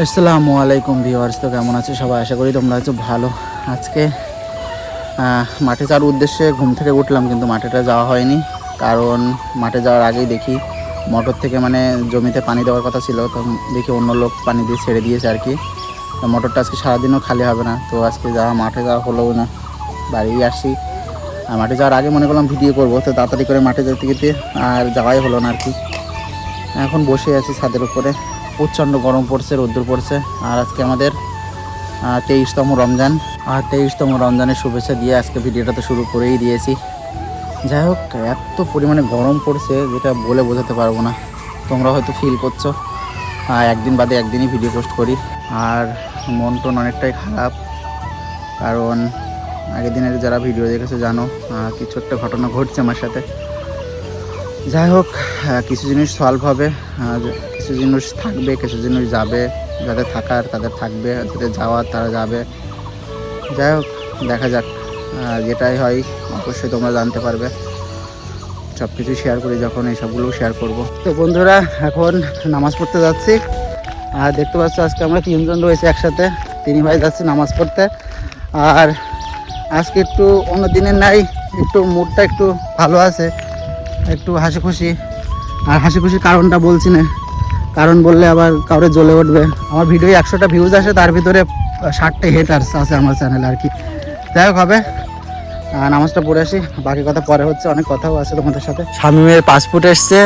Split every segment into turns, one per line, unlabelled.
আসসালামু আলাইকুম ভিউয়ার্স, তো কেমন আছে সবাই? আশা করি তোমরা হচ্ছে ভালো। আজকে মাঠে যাওয়ার উদ্দেশ্যে ঘুম থেকে উঠলাম, কিন্তু মাঠেটা যাওয়া হয়নি। কারণ মাঠে যাওয়ার আগেই দেখি মোটর থেকে মানে জমিতে পানি দেওয়ার কথা ছিল, তো দেখি অন্য লোক পানি দিয়ে ছেড়ে দিয়েছে আর কি। তো মোটরটা আজকে সারাদিনও খালি হবে না, তো আজকে যাওয়া মাঠে যাওয়া হলো না বাড়ি আসি। আর মাঠে যাওয়ার আগে মনে করলাম ভিডিও করব, তো তাড়াতাড়ি করে মাঠে যেতে যেতে আর যাওয়াই হলো না আর কি। এখন বসে আছি ছাদের উপরে। প্রচণ্ড গরম পড়ছে, রোদ্দুর পড়ছে। আর আজকে আমাদের তেইশতম রমজান। আর তেইশতম রমজানের শুভেচ্ছা দিয়ে আজকে ভিডিওটা তো শুরু করেই দিয়েছি। যাই হোক, এত পরিমাণে গরম পড়ছে, যেটা বলে বোঝাতে পারব না। তোমরা হয়তো ফিল করছ। একদিন বাদে একদিনই ভিডিও পোস্ট করি। আর মন টন অনেকটাই খারাপ। কারণ আগের দিনের যারা ভিডিও দেখেছ জানো কিছু একটা ঘটনা ঘটছে আমার সাথে। যাই হোক কিছু জিনিস সলভ হবে কিছু জিনিস থাকবে, কিছু জিনিস যাবে, যাদের থাকার তাদের থাকবে, যাদের যাওয়ার তারা যাবে। যাই হোক, দেখা যাক যেটাই হয়, অবশ্যই তোমরা জানতে পারবে। সব কিছু শেয়ার করি, যখন এইসবগুলো শেয়ার করব। তো বন্ধুরা, এখন নামাজ পড়তে যাচ্ছি। আর দেখতে পাচ্ছ, আজকে আমরা তিনজন রয়েছে একসাথে। তিনি ভাই যাচ্ছি নামাজ পড়তে। আর আজকে একটু অন্য দিনের নাই, একটু মুডটা একটু ভালো আছে। একটু হাসি খুশি। আর হাসি খুশির কারণটা বলছি না। কারণ বললে আবার কাউরে জ্বলে উঠবে। আমার ভিডিও একশোটা ভিউজ আসে তার ভিতরে ষাটটা হেটার্স আছে আমার চ্যানেলে আর কি। যাই হোক হবে। আর নামাজটা পড়ে আসি। বাকি কথা পরে হচ্ছে অনেক কথাও আছে তোমাদের সাথে। শামিমের পাসপোর্ট এসছে।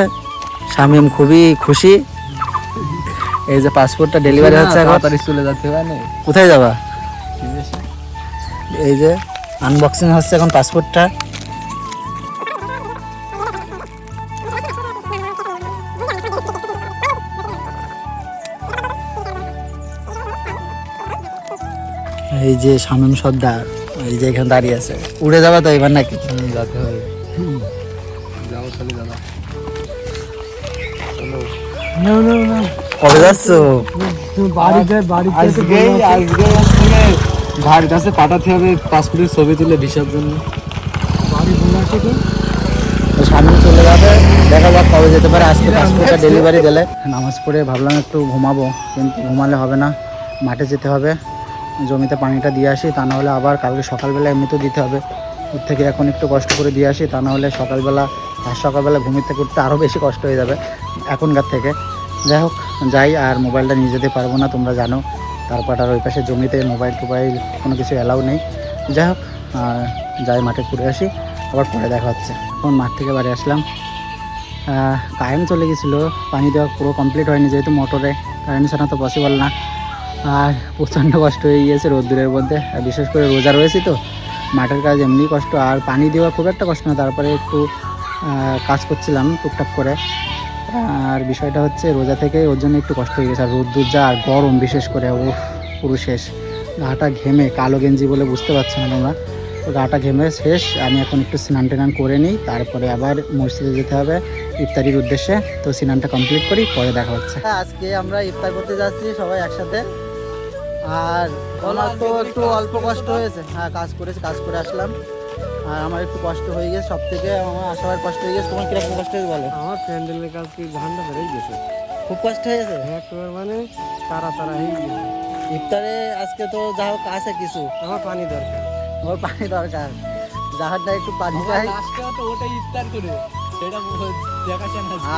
শামিম খুবই খুশি। এই যে পাসপোর্টটা ডেলিভারি হচ্ছে
তাড়াতাড়ি চলে যাচ্ছে মানে
কোথায় যাবা? এই যে আনবক্সিং হচ্ছে এখন পাসপোর্টটা এই যে শামীম সর্দার এই যে এখানে দাঁড়িয়ে আছে। উড়ে যাবে তো এবার নাকি?
যাতে হবে যাও তাহলে যাও
কবে যাচ্ছ?
আজকে আজকে ভাইয়ের কাছে পাঠাতে হবে পাসপোর্টের ছবি তুলে ভিসার জন্য। বাড়ি বলে আসে কি
সামনে চলে যাবে। দেখা যাক কবে যেতে পারে। আজকে পাসপোর্টটা ডেলিভারি দিলে নামাজ পড়ে ভাবলাম একটু ঘুমাবো কিন্তু ঘুমালে হবে না। মাঠে যেতে হবে। জমিতে পানিটা দিয়ে আসি, তা না হলে আবার কালকে সকালবেলা এমনিতেও দিতে হবে। ওর থেকে এখন একটু কষ্ট করে দিয়ে আসি, তা না হলে সকালবেলা, আর সকালবেলা ঘুমিতে করতে আরও বেশি কষ্ট হয়ে যাবে এখনকার থেকে। যাই হোক, যাই, আর মোবাইলটা নিয়ে যেতে পারব না, তোমরা জানো। তারপর আর ওই পাশে জমিতে মোবাইল, টোবাইল কোনো কিছু অ্যালাউ নেই। যাই হোক যাই, মাঠে ঘুরে আসি, আবার পরে দেখা হচ্ছে। এখন মাঠ থেকে বাড়ি আসলাম। কারেন্ট চলে গেছিল, পানি দেওয়া পুরো কমপ্লিট হয়নি যেহেতু মোটরে। কারেন্ট ছাড়া তো পসিবল না। আর প্রচণ্ড কষ্ট হয়ে গিয়েছে রোদ্দুরের মধ্যে। আর বিশেষ করে রোজা রয়েছে তো, মাঠের কাজ এমনি কষ্ট। আর পানি দেওয়া খুব একটা কষ্ট না, তারপরে একটু কাজ করছিলাম টুকটাক করে। আর বিষয়টা হচ্ছে রোজা থেকে ওর জন্য একটু কষ্ট হয়ে গেছে। আর রোদ্দুর যা আর গরম বিশেষ করে ও পুরো শেষ। গাটা ঘেমে, কালো গেঞ্জি বলে বুঝতে পারছ না তোমরা। গাটা ঘেমে শেষ, আমি এখন একটু স্নান টান করে নিই, তারপরে আবার মসজিদে যেতে হবে ইফতারির উদ্দেশ্যে। তো স্নানটা কমপ্লিট করি, পরে দেখা হচ্ছে। আজকে আমরা ইফতার করতে যাচ্ছি সবাই একসাথে। আর আমার তো একটু অল্প কষ্ট হয়েছে। হ্যাঁ কাজ করেছি কাজ করে আসলাম। আর আমার একটু কষ্ট হয়ে গেছে সব থেকে আমার আসাবার কষ্ট হয়ে গেছে। তোমার কীরকম কষ্ট হয়েছে বলো?
আমার প্যান্ডেলের কাজ কি ঝান্ডা বেড়ে গেছে।
খুব কষ্ট হয়েছে?
একবার মানে তারা তারা হয়ে গেছে।
ইফতারে আজকে তো যা হোক আছে কিছু।
আমার পানি দরকার।
আমার পানি দরকার। যাহারটা একটু পানি চাই।
আজকে তো ওটা ইফতার করে। সেটা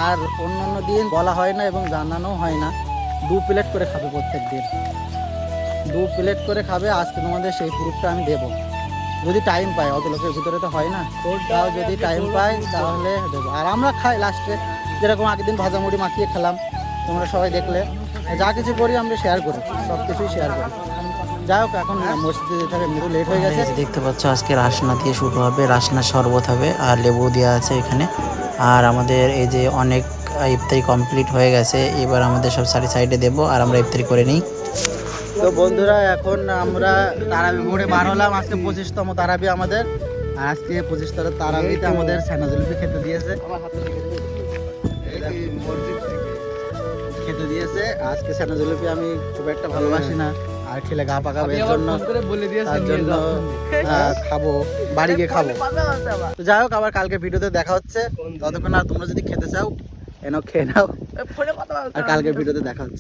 আর অন্যান্য দিন বলা হয় না এবং জানানো হয় না। দু প্লেট করে খাবে প্রত্যেক দিন। দু প্লেট করে খাবে, আজকে তোমাদের সেই প্রুফটা আমি দেবো। যদি টাইম পাই অত লোকের ভিতরে তো হয় না। তাও যদি টাইম পাই তাহলে দেবো। আর আমরা খাই লাস্টে যেরকম আগের দিন ভাজা মুড়ি মাখিয়ে খেলাম, তোমরা সবাই দেখলে। যা কিছু করি আমরা শেয়ার করি, সব কিছুই শেয়ার করি। যাই হোক, এখন মসজিদে যেতে হবে লেট হয়ে গেছে। দেখতে পাচ্ছ, আজকে রাসনা দিয়ে শুরু হবে। রাসনা শরবত হবে, আর লেবু দেওয়া আছে এখানে। আর আমাদের এই যে অনেক ইফতারি কমপ্লিট হয়ে গেছে। এবার আমাদের সব সারি সাইডে দেবো, আর আমরা ইফতারি করে নিই। তো বন্ধুরা এখন আমরা তারাবি মোড়ে বার হলাম। আজকে পঁচিশতম তারাবি আমাদের। আর আজকে পঁচিশতম তারাবিতে আমাদের ছানা জলপি খেতে দিয়েছে। খেতে দিয়েছে। আজকে ছানা জলপি আমি খুব একটা ভালোবাসি না। আর খেলে গা পাকাবে এর জন্য তার জন্য খাব বাড়ি গিয়ে খাব। তো যাই হোক আবার কালকে ভিডিওতে দেখা হচ্ছে। ততক্ষণ আর তোমরা যদি খেতে চাও এনো খেয়ে নাও। আর কালকের ভিডিওতে দেখা হচ্ছে।